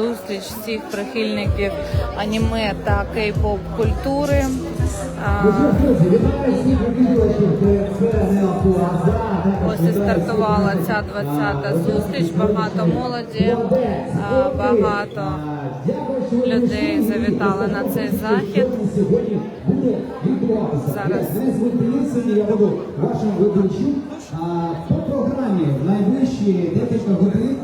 зустріч всіх прихильників аніме та кей-поп культури. Ось і стартувала ця 20-та зустріч. Багато молоді, багато людей завітали на цей захід. Зараз. Я буду вашим ведучим. По програмі найближчі декілька годин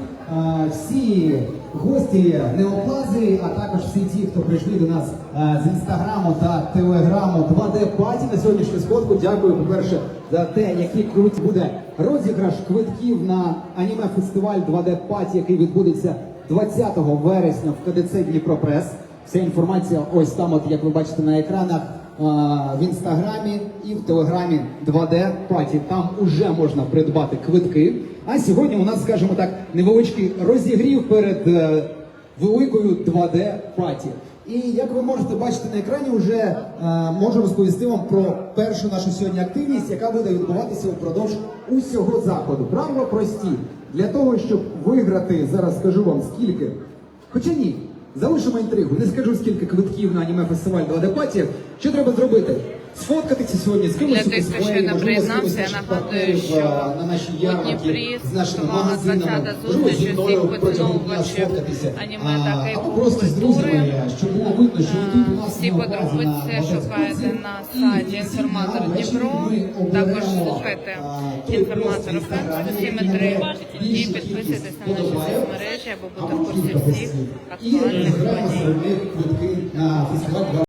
всі гості Неоплази, а також всі ті, хто прийшли до нас з інстаграму та телеграму 2D Паті на сьогоднішню сходку. Дякую, по-перше, за те, який круть буде розіграш квитків на аніме фестиваль 2D Паті, який відбудеться 20 вересня в КДЦ Дніпропрес. Вся інформація ось там, от як ви бачите на екранах, в інстаграмі і в телеграмі 2D Паті. Там уже можна придбати квитки. А сьогодні у нас, скажімо так, невеличкий розігрів перед е, великою 2D Паті. І як ви можете бачити на екрані, вже е, можу розповісти вам про першу нашу сьогодні активність, яка буде відбуватися упродовж усього заходу. Правила прості для того, щоб виграти, зараз скажу вам скільки. Хоча ні, залишимо інтригу. Не скажу скільки квитків на аніме фестиваль до адепатів. Що треба зробити? Сфоткатися сьогодні з кимось Для тих, хто можливо, з приєднався, я нагадую, що е, у Дніпрі стартувала 20-та зустріч усіх поціновувачів аніме та А, кейп Або просто з культури. друзями, було видно, що ви тут у нас Всі подробиці на на сайті інформатор Дніпро. Також слухайте інформатор пост в ФМ Інстаграмі, всі який метри набере і підписуйтесь на наші соцмережі, аби бути в курсі всіх актуальних подій.